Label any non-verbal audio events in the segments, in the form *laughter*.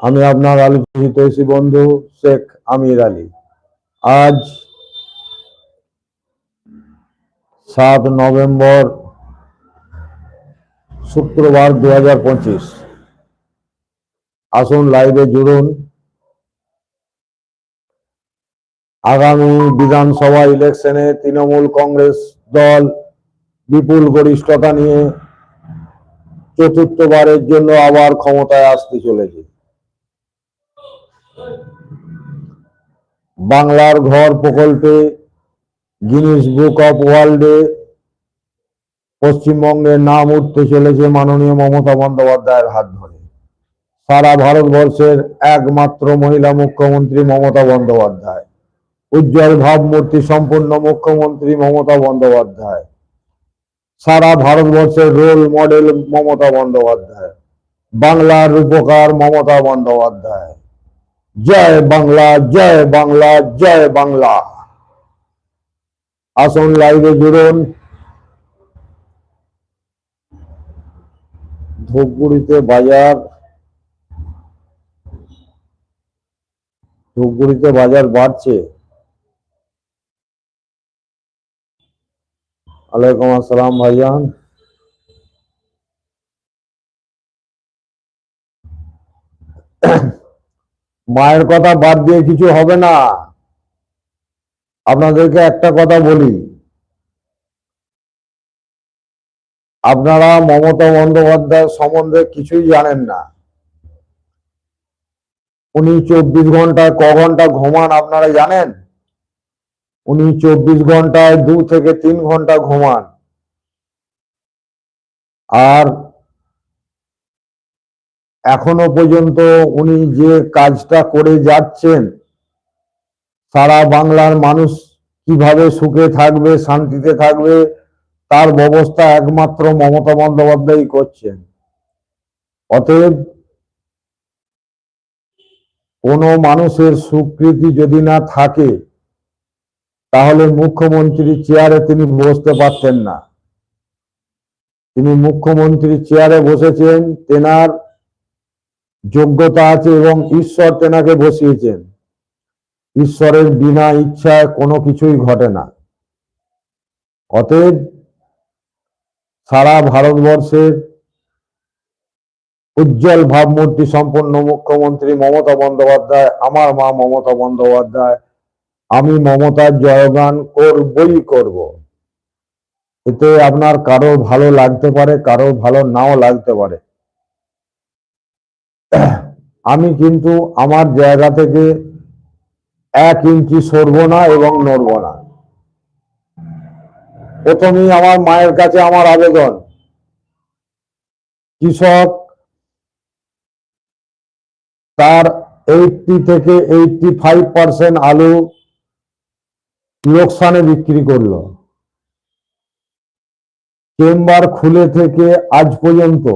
আমি আপনার আলোচিত হিতৈষী বন্ধু শেখ আমির আলী। আজ সাত নভেম্বর শুক্রবার দু হাজার পঁচিশ। আসুন লাইভে জুড়ুন। আগামী বিধানসভা ইলেকশনে তৃণমূল কংগ্রেস দল বিপুল গরিষ্ঠতা নিয়ে চতুর্থবারের জন্য আবার ক্ষমতায় আসতে চলেছে। বাংলার ঘর প্রকল্পে গিনিস বুক অফ ওয়ার্ল্ডে পশ্চিমবঙ্গের নাম উঠতে চলেছে মাননীয় মমতা বন্দ্যোপাধ্যায়ের হাত ধরে। সারা ভারতবর্ষের একমাত্র মহিলা মুখ্যমন্ত্রী মমতা বন্দ্যোপাধ্যায়। উজ্জ্বল ভাবমূর্তি সম্পূর্ণ মুখ্যমন্ত্রী মমতা বন্দ্যোপাধ্যায়। সারা ভারতবর্ষের রোল মডেল মমতা বন্দ্যোপাধ্যায়। বাংলার রূপকার মমতা বন্দ্যোপাধ্যায়। জয় বাংলা জয় বাংলা জয় বাংলা। আসুন লাইভে জুড়ুন। ধূপগুড়িতে বাজার। ধূপগুড়িতে বাজার বাড়ছে। ওয়ালাইকুম আসসালাম ভাইজান। মায়ের কথা বাদ দিয়ে কিছু হবে না। আপনাদেরকে একটা কথা বলি। আপনারা মমতা বন্দ্যোপাধ্যায় সম্বন্ধে কিছুই জানেন না। উনি চব্বিশ ঘন্টায় ক ঘণ্টা ঘুমান আপনারা জানেন? উনি চব্বিশ ঘন্টায় দু থেকে তিন ঘণ্টা ঘুমান। আর এখনও পর্যন্ত উনি যে কাজটা করে যাচ্ছেন, সারা বাংলার মানুষ কীভাবে সুখে থাকবে, শান্তিতে থাকবে, তার ব্যবস্থা একমাত্র মমতা বন্দ্যোপাধ্যায় করছেন। অতএব কোনো মানুষের স্বীকৃতি যদি না থাকে, তাহলে মুখ্যমন্ত্রীর চেয়ারে তিনি বসতে পারতেন না। তিনি মুখ্যমন্ত্রীর চেয়ারে বসেছেন, তেনার যোগ্যতা আছে এবং ঈশ্বর তেনাকে বসিয়েছেন। ঈশ্বরের বিনা ইচ্ছায় কোনো কিছুই ঘটে না। অতএব সারা ভারতবর্ষের উজ্জ্বল ভাবমূর্তি সম্পন্ন মুখ্যমন্ত্রী মমতা বন্দ্যোপাধ্যায়, আমার মা মমতা বন্দ্যোপাধ্যায়, আমি মমতার জয়গান করবই করব। এতে আপনার কারও ভালো লাগতে পারে কারও ভালো নাও লাগতে পারে। আমি কিন্তু আমার জায়গা থেকে এক ইঞ্চি সরব না এবং নড়ব না। প্রথমেই আমার মায়ের কাছে আমার আবেদন। কৃষক তার এইটটি থেকে এইটটি ফাইভ পার্সেন্ট আলু লোকসানে বিক্রি করল। চেম্বার খুলে থেকে আজ পর্যন্ত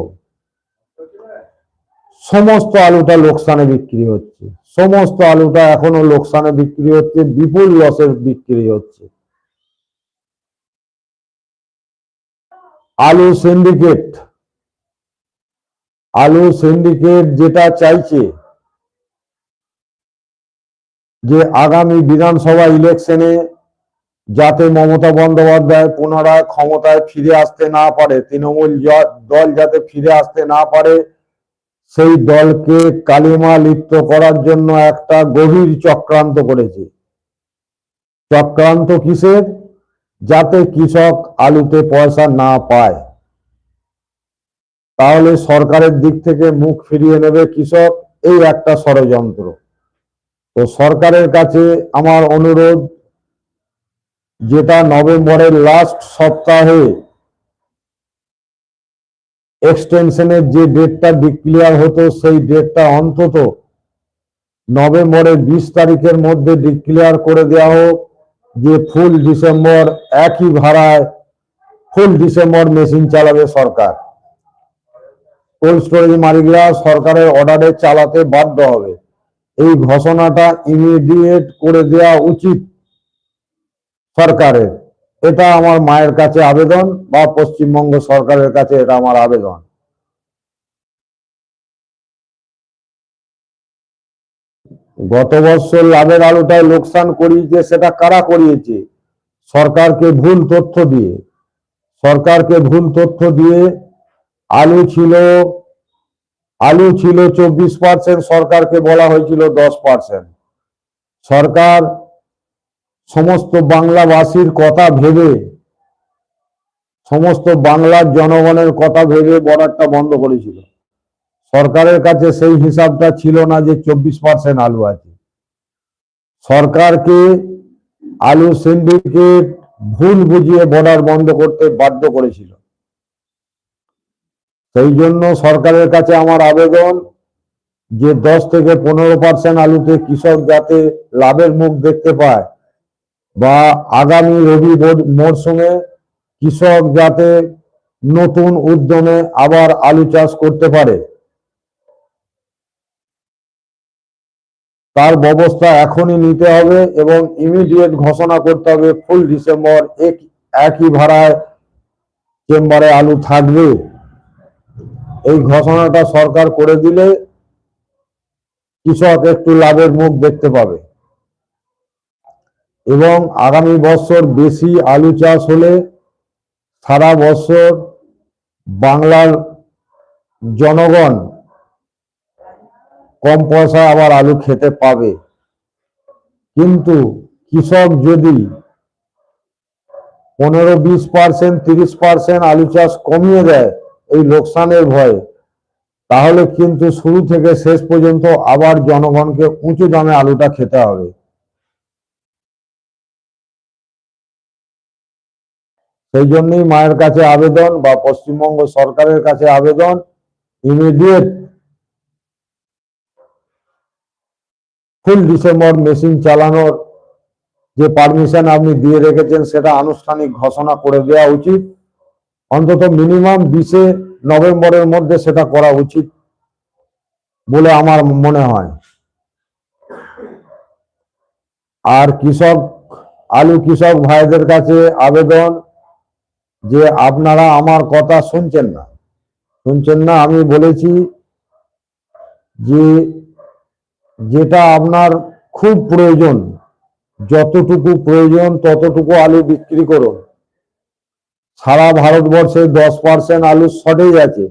সমস্ত আলুটা লোকসানে বিক্রি হচ্ছে। সমস্ত আলুটা এখনও লোকসানে বিক্রি হচ্ছে, বিপুল লসের বিক্রি হচ্ছে। আলু সিন্ডিকেট আলু সিন্ডিকেট যেটা চাইছে যে আগামী বিধানসভা ইলেকশনে যাতে মমতা বন্দ্যোপাধ্যায় পুনরায় ক্ষমতায় ফিরে আসতে না পারে, তৃণমূল দল যাতে ফিরে আসতে না পারে সেই দলকে কালিমা লিপ্ত করার জন্য একটা গভীর চক্রান্ত করেছে। চক্রান্ত কিসের? যাতে কৃষক আলুতে পয়সা না পায়। তাহলে সরকারের দিক থেকে মুখ ফিরিয়ে নেবে কৃষক, এই একটা ষড়যন্ত্র। তো সরকারের কাছে আমার অনুরোধ, যেটা নভেম্বরের লাস্ট সপ্তাহে এক্সটেনশনের যে ডেটটা ডিক্লেয়ার হতো, সেই ডেটটা অন্তত নভেম্বরের বিশ তারিখের মধ্যে ডিক্লেয়ার করে দেওয়া হোক, যে ফুল ডিসেম্বর একই ভাড়ায় ফুল ডিসেম্বর মেশিন চালাবে সরকার। কোল্ড স্টোরেজ মালিকরা সরকারের অর্ডারে চালাতে বাধ্য হবে। এই ঘোষণাটা ইমিডিয়েট করে দেওয়া উচিত সরকারের। এটা আমার মায়ের কাছে আবেদন বা পশ্চিমবঙ্গ সরকারের কাছে এটা আমার আবেদন। গত বছর লাভের আলুটায় লোকসান করিয়েছে সেটা কারা করিয়েছে? সরকারকে ভুল তথ্য দিয়ে। সরকারকে ভুল তথ্য দিয়ে আলু ছিল আলু ছিল চব্বিশ পার্সেন্ট সরকারকে বলা হয়েছিল দশ পার্সেন্ট সরকার সমস্ত বাংলাভাষীর কথা ভেবে, সমস্ত বাংলার জনগণের কথা ভেবে বর্ডারটা বন্ধ করেছিল। সরকারের কাছে সেই হিসাবটা ছিল না যে চব্বিশ পার্সেন্ট আলু আছে। সরকারকে, আলু সিন্ডিকেট ভুল বুঝিয়ে বর্ডার বন্ধ করতে বাধ্য করেছিল। সেই জন্য সরকারের কাছে আমার আবেদন যে দশ থেকে পনেরো পার্সেন্ট আলুতে কৃষক যাতে লাভের মুখ দেখতে পায় বা আগামী রবি মরশুমে কৃষক যাতে নতুন উদ্যমে আবার আলু চাষ করতে পারে। তার ব্যবস্থা এখনই নিতে হবে এবং ইমিডিয়েট ঘোষণা করতে হবে ফুল ডিসেম্বর এক, একই ভাড়ায় চেম্বারে আলু থাকবে। এই ঘোষণাটা সরকার করে দিলে কৃষক একটু লাভের মুখ দেখতে পাবে। এবং আগামী বছর বেশি আলু চাষ হলে সারা বছর বাংলার জনগণ কম পয়সায় আবার আলু খেতে পাবে। কিন্তু কৃষক যদি পনেরো, বিশ পার্সেন্ট, তিরিশ পার্সেন্ট আলু চাষ কমিয়ে দেয় এই লোকসানের ভয়ে, তাহলে কিন্তু শুরু থেকে শেষ পর্যন্ত আবার জনগণকে উঁচু দামে আলুটা খেতে হবে। সেই জন্যই মায়ের কাছে আবেদন বা পশ্চিমবঙ্গ সরকারের কাছে আবেদন ইমিডিয়েট ফুল ডিসেম্বর মেশিন চালানোর যে পারমিশন আপনি দিয়ে রেখেছেন সেটা আনুষ্ঠানিক ঘোষণা করে দেওয়া উচিত। অন্তত মিনিমাম বিশে নভেম্বরের মধ্যে সেটা করা উচিত বলে আমার মনে হয়। আর কৃষক, আলু কৃষক ভাইদের কাছে আবেদন যে আপনারা আমার কথা শুনছেন না। শুনছেন না, আমি বলেছি যে যেটা আপনার খুব প্রয়োজন, যতটুকু প্রয়োজন ততটুকু আলু বিক্রি করুন। সারা ভারতবর্ষে দশ পার্সেন্ট আলুর শর্টেজ আছে।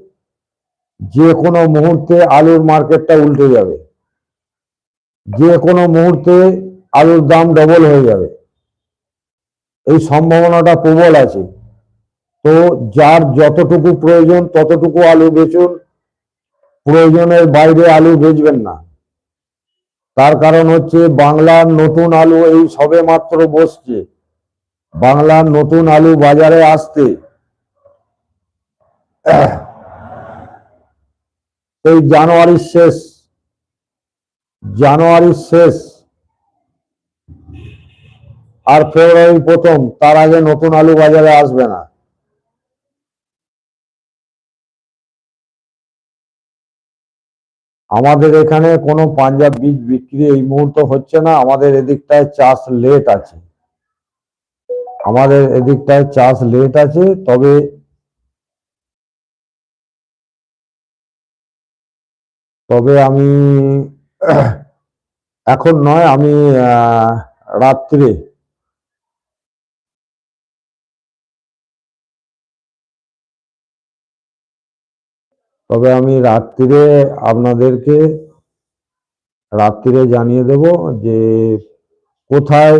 যে কোনো মুহূর্তে আলুর মার্কেটটা উল্টে যাবে। যে কোনো মুহূর্তে আলুর দাম ডবল হয়ে যাবে। এই সম্ভাবনাটা প্রবল আছে। তো যার যতটুকু প্রয়োজন, ততটুকু আলু বেচুন। প্রয়োজনের বাইরে আলু বেচবেন না। তার কারণ হচ্ছে বাংলার নতুন আলু এই সবে মাত্র বসছে। বাংলার নতুন আলু বাজারে আসতে এই জানুয়ারির শেষ। জানুয়ারির শেষ। আর ফেব্রুয়ারি প্রথম, তার আগে নতুন আলু বাজারে আসবে না। আমাদের এখানে কোনো পাঞ্জাব বীজ বিক্রি এই মুহূর্তে হচ্ছে না, আমাদের এদিকটায় চাষ লেট আছে। আমাদের এদিকটায় চাষ লেট আছে, তবে তবে আমি এখন নয়, আমি রাত্রে তবে আমি রাত্রিরে আপনাদেরকে রাত্রিরে জানিয়ে দেব যে কোথায়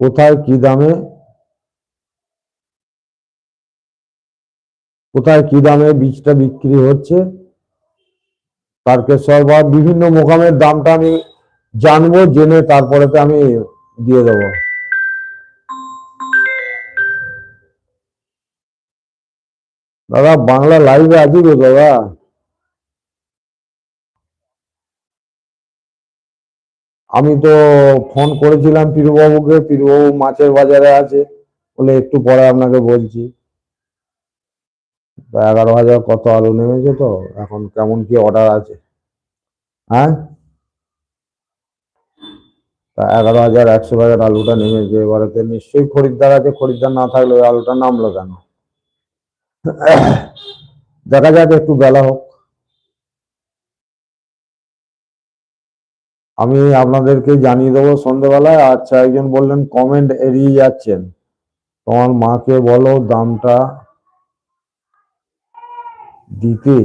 কোথায় কি দামে, কোথায় কি দামে বীজটা বিক্রি হচ্ছে, তারকেশ্বর বা বিভিন্ন মোকামের দামটা আমি জানব, জেনে তারপরেতে আমি দিয়ে দেবো। দাদা, বাংলা লাইভে আছি গো দাদা। আমি তো ফোন করেছিলাম পিরুবাবুকে, পিরুবাবু মাছের বাজারে আছে, বলে একটু পরে আপনাকে বলছি। এগারো হাজার কত আলু নেমেছে তো, এখন কেমন কি অর্ডার আছে? হ্যাঁ? তা এগারো হাজার একশো হাজার আলুটা নেমেছে এবারেতে নিশ্চয়ই খরিদ্দার আছে, খরিদ্দার না থাকলে ওই আলুটা নামলো কেন? *coughs* দেখা যাক একটু বেলা হোক। আমি আপনাদেরকে জানিয়ে দেবো সন্ধ্যেবেলায় আচ্ছা একজন বললেন কমেন্ট এড়িয়ে যাচ্ছেন। তোমার মাকে বলো দামটা দিতে।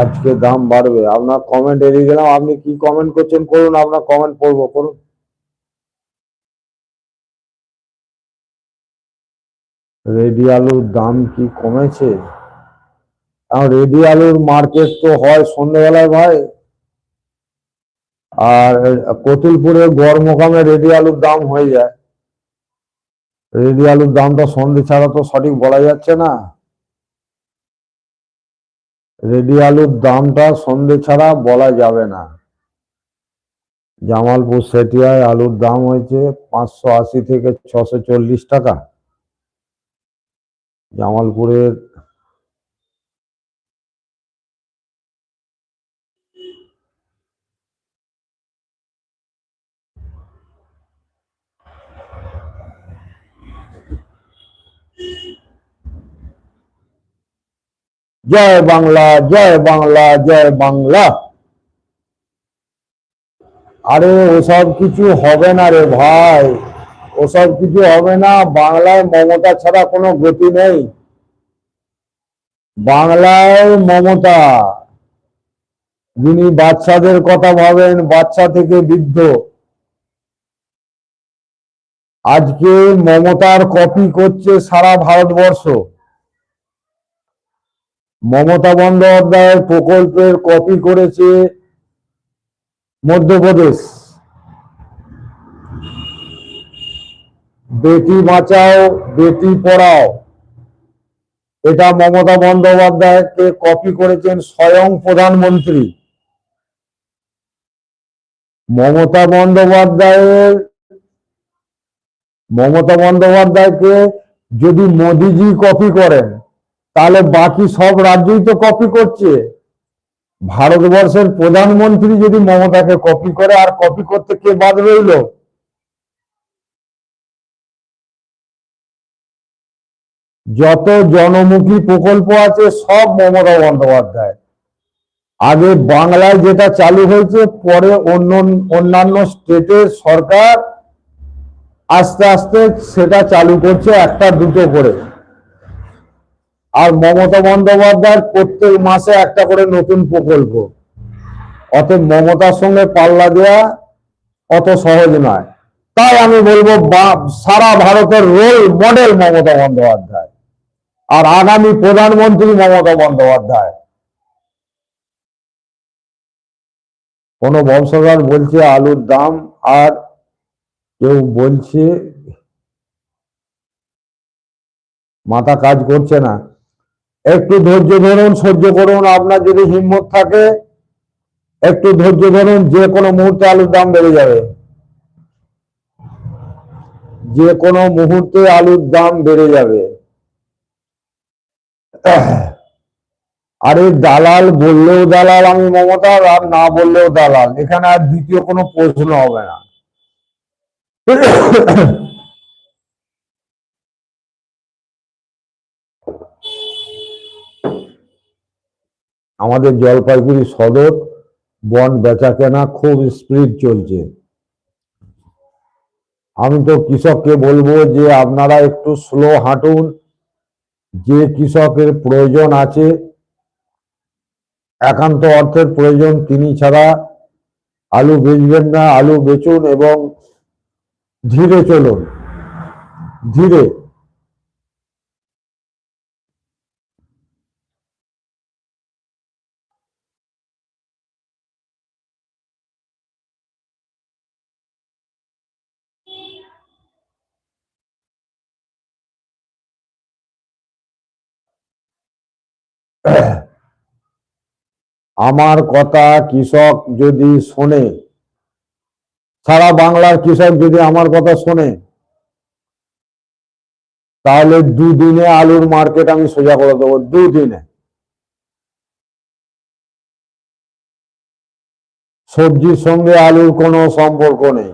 আজকে দাম বাড়বে। আপনার কমেন্ট এড়িয়ে গেলাম। আপনি কি কমেন্ট করছেন? করুন, আপনার কমেন্ট পড়ব। করুন। রেডি আলুর দাম কি কমেছে? এখন রেডি আলুর মার্কেট তো হয় সন্ধ্যেবেলায় ভাই। আর কতুলপুরে গড় মোকামে রেডি আলুর দাম হয়ে যায়। রেডি আলুর দামটা সন্ধে ছাড়া তো সঠিক বলা যাচ্ছে না। রেডি আলুর দামটা সন্ধে ছাড়া বলা যাবে না। জামালপুর সেটিয়ায় আলুর দাম হয়েছে পাঁচশো আশি থেকে ছশো চল্লিশ টাকা। জামালপুরের জয় বাংলা জয় বাংলা জয় বাংলা। আরে ওসব কিছু হবে না রে ভাই। ওসব কিছু হবে না, বাংলায় মমতা ছাড়া কোনো গতি নেই। বাংলায় মমতা, যিনি বাচ্চাদের কথা ভাবেন বাচ্চা থেকে বৃদ্ধ। আজকে মমতার কপি করছে সারা ভারতবর্ষ। মমতা বন্দ্যোপাধ্যায়ের প্রকল্পের কপি করেছে মধ্যপ্রদেশ। বেটি বাঁচাও, বেটি পড়াও। এটা মমতা বন্দ্যোপাধ্যায়কে কপি করেছেন স্বয়ং প্রধানমন্ত্রী। মমতা বন্দ্যোপাধ্যায়ের, মমতা বন্দ্যোপাধ্যায়কে যদি মোদিজি কপি করেন, তাহলে বাকি সব রাজ্যই তো কপি করছে। ভারতবর্ষের প্রধানমন্ত্রী যদি মমতাকে কপি করে, আর কপি করতে কে বাদ রইল? যত জনমুখী প্রকল্প আছে, সব মমতা বন্দ্যোপাধ্যায় আগে বাংলায় যেটা চালু হয়েছে, পরে অন্য অন্যান্য স্টেটের সরকার আস্তে আস্তে সেটা চালু করছে একটা দুটো করে। আর মমতা বন্দ্যোপাধ্যায়ের প্রত্যেক মাসে একটা করে নতুন প্রকল্প। অতএব মমতার সঙ্গে পাল্লা দেওয়া অত সহজ নয়। তাই আমি বলব সারা ভারতের রোল মডেল মমতা বন্দ্যোপাধ্যায়। আর আগামী প্রধানমন্ত্রী মমতা বন্দ্যোপাধ্যায়। কোন বংশধর বলছে আলুর দাম আর কেউ বলছে মাথা কাজ করছে না। একটু ধৈর্য ধরুন, সহ্য করুন, আপনার যদি হিম্মত থাকে, একটু ধৈর্য ধরুন, যে কোনো মুহূর্তে আলুর দাম বেড়ে যাবে। যে কোনো মুহূর্তে আলুর দাম বেড়ে যাবে। *coughs* আরে দালাল বললেও দালাল, আমি মমতার আর না বললেও দালাল। এখানে আর দ্বিতীয় কোনো প্রশ্ন হবে না। *coughs* আমাদের জলপাইগুড়ি সদর, বন বেচা কেনা খুব স্পিড চলছে। আমি তো কৃষককে বলব যে আপনারা একটু স্লো হাঁটুন যে কৃষকের প্রয়োজন আছে, একান্ত অর্থের প্রয়োজন, তিনি ছাড়া আলু বেচবেন না, আলু বেচুন এবং ধীরে চলুন, ধীরে আমার কথা কৃষক যদি শোনে, সারা বাংলার কৃষক যদি আমার কথা শোনে, তাহলে দুদিনে আলুর মার্কেট আমি সোজা করে দেবো, দুদিনে। সবজির সঙ্গে আলুর কোনো সম্পর্ক নেই।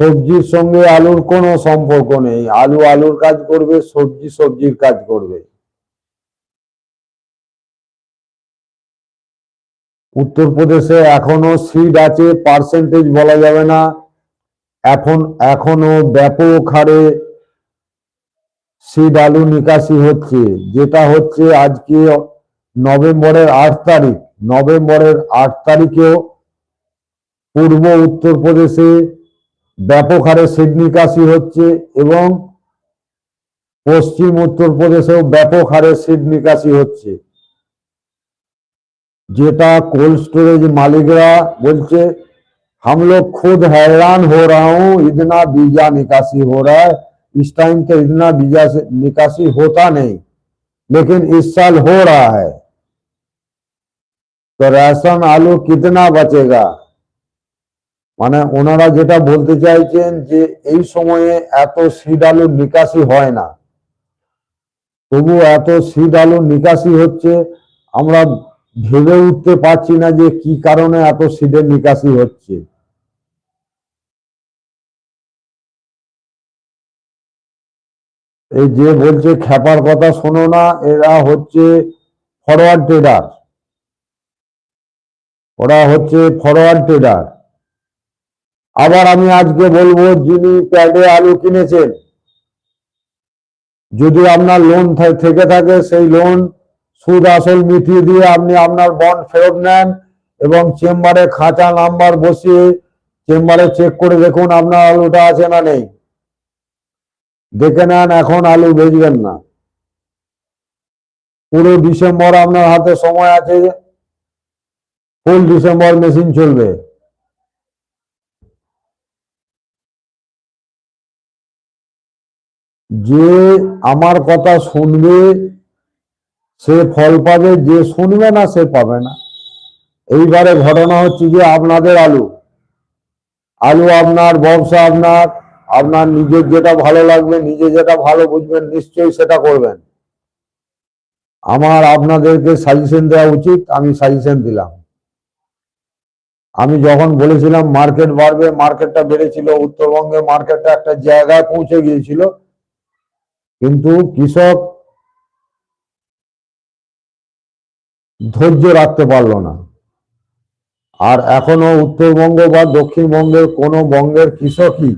সবজির সঙ্গে আলুর কোনো সম্পর্ক নেই। আলু আলুর কাজ করবে, সবজি সবজির কাজ করবে। উত্তরপ্রদেশে এখনও সিড আছে পার্সেন্টেজ বলা যাবে না। এখন, এখনও ব্যাপক হারে সিড আলু নিকাশি হচ্ছে। যেটা হচ্ছে আজকে নভেম্বরের আট তারিখ। নভেম্বরের আট তারিখেও পূর্ব উত্তরপ্রদেশে व्यापक हारे সিড নিকাশি হচ্ছে पश्चिम उत्तर प्रदेश व्यापक हारे সিড নিকাশি হচ্ছে। जेटा कोल्ड स्टोरेज मालिकरा বলছে हम लोग खुद हैरान हो रहा हूँ इतना बीजा निकासी हो रहा है इस टाइम तो इतना बीजा से निकासी होता नहीं लेकिन इस साल हो रहा है तो राशन आलू कितना बचेगा মানে ওনারা যেটা বলতে চাইছেন যে এই সময়ে এত সিড আলুর নিকাশি হয় না। তবু এত সিড আলুর নিকাশি হচ্ছে, আমরা ভেবে উঠতে পারছি না যে কি কারণে এত সিডের নিকাশি হচ্ছে। এই যে বলছে খ্যাপার কথা শোনো না, এরা হচ্ছে ফরওয়ার্ড ট্রেডার ওরা হচ্ছে ফরওয়ার্ড ট্রেডার আবার আমি আজকে বলব, যিনি প্যাডে আলু কিনেছেন, যদি আপনার লোন থেকে থাকে, সেই লোন সুদ আসল মিটিয়ে দিয়ে আপনি আপনার বন্ড ফেরত নেন এবং চেম্বারে খাঁচা নাম্বার বসিয়ে চেম্বারে চেক করে দেখুন আপনার আলুটা আছে না নেই। দেখে নেন, এখন আলু বেচবেন না। পুরো ডিসেম্বর আপনার হাতে সময় আছে ফুল ডিসেম্বর মেশিন চলবে। যে আমার কথা শুনবে, সে ফল পাবে, যে শুনবে না, সে পাবে না। এইবারে ঘটনা হচ্ছে যে আপনাদের আলু। আলু আপনার, ব্যবসা আপনার আপনার নিজের যেটা ভালো লাগবে, নিজে যেটা ভালো বুঝবেন, নিশ্চয়ই সেটা করবেন। আমার আপনাদেরকে সাজেশন দেওয়া উচিত, আমি সাজেশন দিলাম। আমি যখন বলেছিলাম মার্কেট বাড়বে মার্কেটটা বেড়েছিল, উত্তরবঙ্গে মার্কেটটা একটা জায়গায় পৌঁছে গিয়েছিল কিন্তু কৃষক ধৈর্য রাখতে পারল না। আর এখনও উত্তরবঙ্গ বা দক্ষিণবঙ্গের কোনো বঙ্গের কৃষকই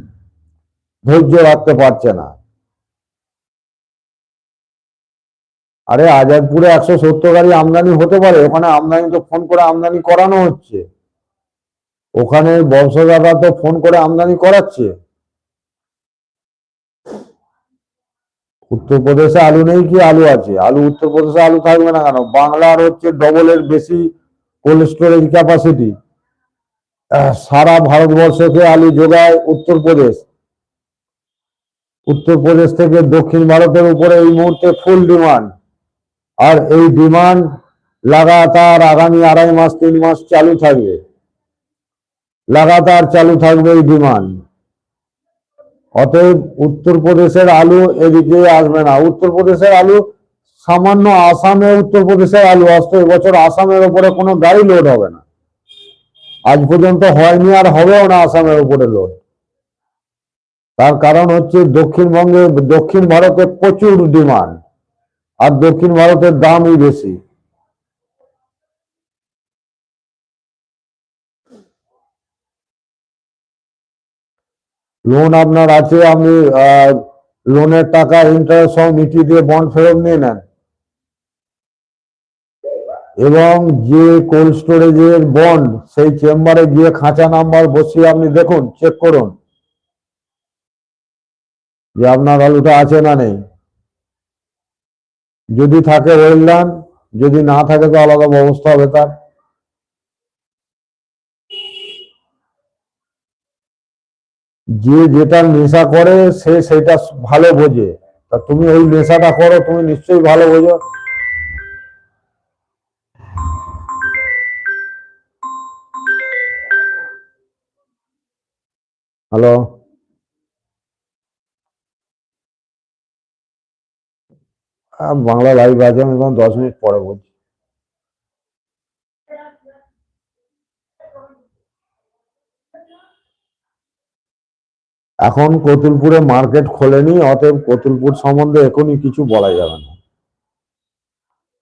ধৈর্য রাখতে পারছে না। আরে আজাদপুরে একশো সত্তর গাড়ি আমদানি হতে পারে, ওখানে আমদানি তো ফোন করে আমদানি করানো হচ্ছে। ওখানে ব্যবসাদাররা তো ফোন করে আমদানি করাচ্ছে। উত্তরপ্রদেশে আলু নেই কি আলু আছে? আলু উত্তরপ্রদেশে আলু থাকবে না কেন? বাংলার হচ্ছে ডবলের বেশি কোল্ড স্টোরেজ ক্যাপাসিটি সারা ভারতবর্ষকে আলু যোগায় উত্তরপ্রদেশ। উত্তরপ্রদেশ থেকে দক্ষিণ ভারতের উপরে এই মুহূর্তে ফুল ডিমান্ড আর এই ডিমান্ড লাগাতার আগামী আড়াই মাস, তিন মাস চালু থাকবে। লাগাতার চালু থাকবে এই ডিমান্ড অতএব উত্তরপ্রদেশের আলু এদিকে আসবে না। উত্তরপ্রদেশের আলু সামান্য আসামে উত্তরপ্রদেশের আলু আসতো, এবছর আসামের উপরে কোনো গাড়ি লোড হবে না। আজ পর্যন্ত হয়নি আর হবেও না আসামের উপরে লোড তার কারণ হচ্ছে দক্ষিণবঙ্গে, দক্ষিণ ভারতে প্রচুর ডিমান্ড, আর দক্ষিণ ভারতের দামই বেশি। লোন আপনার আছে আপনি লোনের টাকা ইন্টারেস্ট সব মিটিয়ে দিয়ে বন্ড ফেরত নিয়ে নেন। এবং যে কোল্ড স্টোরেজের বন্ড সেই চেম্বারে গিয়ে খাঁচা নাম্বার বসিয়ে আপনি দেখুন চেক করুন। যে আপনার আলুটা আছে না নেই। যদি থাকে ওয়েলডান যদি না থাকে তো আলাদা ব্যবস্থা হবে তার। যে যেটা নেশা করে, সে সেটা ভালো বোঝে। তা তুমি ওই নেশাটা করো, তুমি নিশ্চয়ই ভালো বোঝো। হ্যালো? বাংলা লাইভ আছে, আমি দশ মিনিট পরে বলছি। এখন কতুলপুরে মার্কেট খোলেনি, অতএব কতুলপুর সম্বন্ধে এখনই কিছু বলা যাবে না।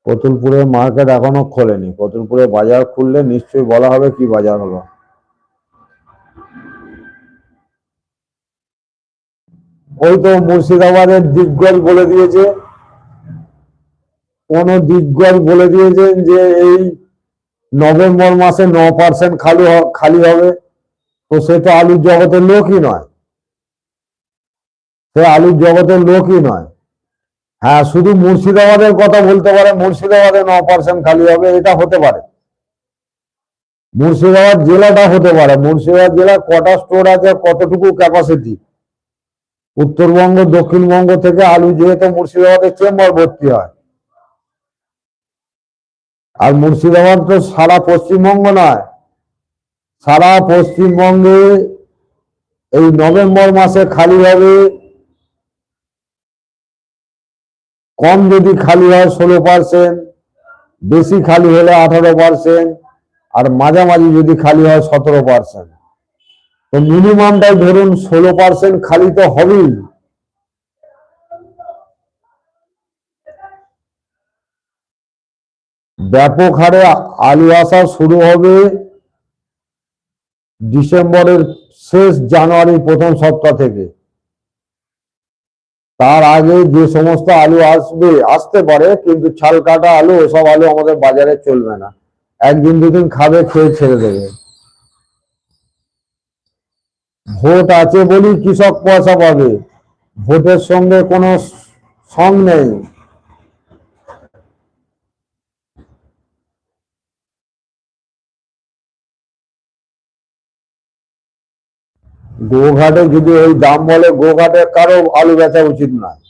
কতুলপুরের মার্কেট এখনও খোলেনি। কতুলপুরে বাজার খুললে নিশ্চয়ই বলা হবে কি বাজার হলো। ওই তো মুর্শিদাবাদের দিগ্গজ বলে দিয়েছে। কোন দিগ্গজ বলে দিয়েছেন যে এই নভেম্বর মাসে ন পার্সেন্ট খালি খালি হবে। তো সে তো আলুর জগতের লোকই নয়। সে আলুর জগতের লোকই নয়। হ্যাঁ শুধু মুর্শিদাবাদের কথা বলতে পারে, মুর্শিদাবাদে ন পার্সেন্ট খালি হবে, এটা হতে পারে। মুর্শিদাবাদ জেলাটা হতে পারে। মুর্শিদাবাদ জেলার কটা স্টোর আছে কতটুকু ক্যাপাসিটি উত্তরবঙ্গ, দক্ষিণবঙ্গ থেকে আলু যেহেতু মুর্শিদাবাদের চেম্বার ভর্তি হয়। আর মুর্শিদাবাদ তো সারা পশ্চিমবঙ্গ নয়। সারা পশ্চিমবঙ্গে এই নভেম্বর মাসে খালি হবে কম যদি খালি হয় ষোলো পার্সেন্ট, বেশি খালি হলে আঠারো পার্সেন্ট, আর মাঝামাঝি যদি খালি হয় সতেরো পার্সেন্ট। তো মিনিমামটাই ধরুন ষোলো পার্সেন্ট খালি তো হবেই। ব্যাপক হারে আলু আসা শুরু হবে ডিসেম্বরের শেষ জানুয়ারি প্রথম সপ্তাহ থেকে। তার আগে যে সমস্ত আলু আসবে, আসতে পারে, কিন্তু ছাল, কাটা আলু, ওসব আলু আমাদের বাজারে চলবে না। একদিন দুদিন খাবে, খেয়ে ছেড়ে দেবে। ভোট আছে বলি কৃষক পয়সা পাবে। ভোটের সঙ্গে কোনো সং নেই। গোঘাটে যদি ওই দাম বলে, গোঘাটে কারও আলু বেচা উচিত নয়।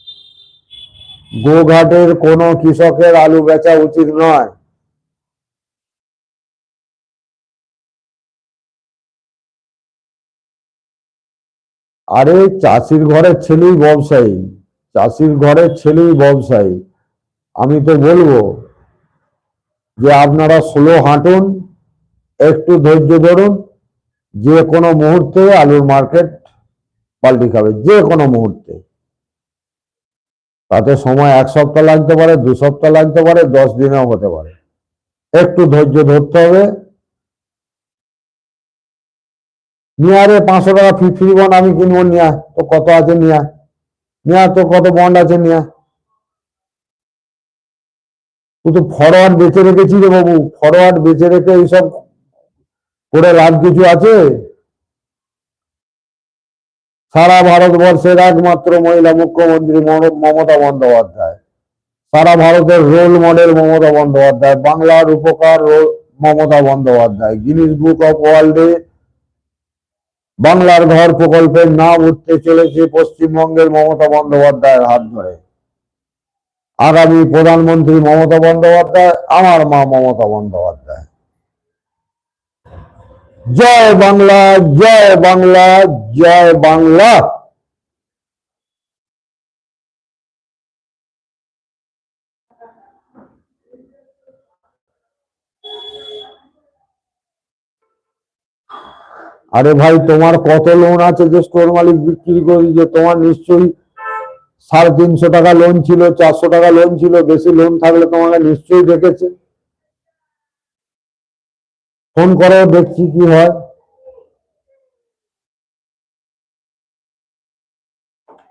গোঘাটের কোনো কৃষকের আলু বেচা উচিত নয়। আরে চাষির ঘরের ছেলেই ব্যবসায়ী, চাষির ঘরের ছেলেই ব্যবসায়ী। আমি তো বলব যে আপনারা স্লো হাঁটুন, একটু ধৈর্য ধরুন যে কোনো মুহূর্তে আলুর মার্কেট পাল্টি খাবে, যে কোনো মুহূর্তে। তাতে সময় এক সপ্তাহ লাগতে পারে, দু সপ্তাহ লাগতে পারে, দশ দিনেও হতে পারে। একটু ধৈর্য ধরতে হবে। নিয়ে আরে পাঁচশো টাকা ফিফটি বন্ড আমি কিনবো নিয়া তো কত আছে নিয়া? নিয়া তো কত বন্ড আছে নিয়া? তুই তো ফরওয়ার্ড বেঁচে রেখেছি রে বাবু ফরওয়ার্ড বেঁচে রেখে এইসব করে লাভ কিছু আছে? সারা ভারতবর্ষের একমাত্র মহিলা মুখ্যমন্ত্রী মমতা বন্দ্যোপাধ্যায়। সারা ভারতের রোল মডেল মমতা বন্দ্যোপাধ্যায়। বাংলার উপকার Mamata Bandyopadhyay. Guinness book of ওয়ার্ল্ডে বাংলার ঘর প্রকল্পের নাম উঠতে চলেছে পশ্চিমবঙ্গের মমতা বন্দ্যোপাধ্যায়ের হাত ধরে। আগামী প্রধানমন্ত্রী মমতা বন্দ্যোপাধ্যায়, আমার মা মমতা বন্দ্যোপাধ্যায়। জয় বাংলা জয় বাংলা জয় বাংলা। আরে ভাই, তোমার কত লোন আছে যে স্টোর মালিক বিক্রি করে যে তোমার নিশ্চয়ই সাড়ে তিনশো টাকা লোন ছিল, চারশো টাকা লোন ছিল, বেশি লোন থাকলে তোমাকে নিশ্চয়ই দেখেছে। ফোন করে দেখছি কি হয়।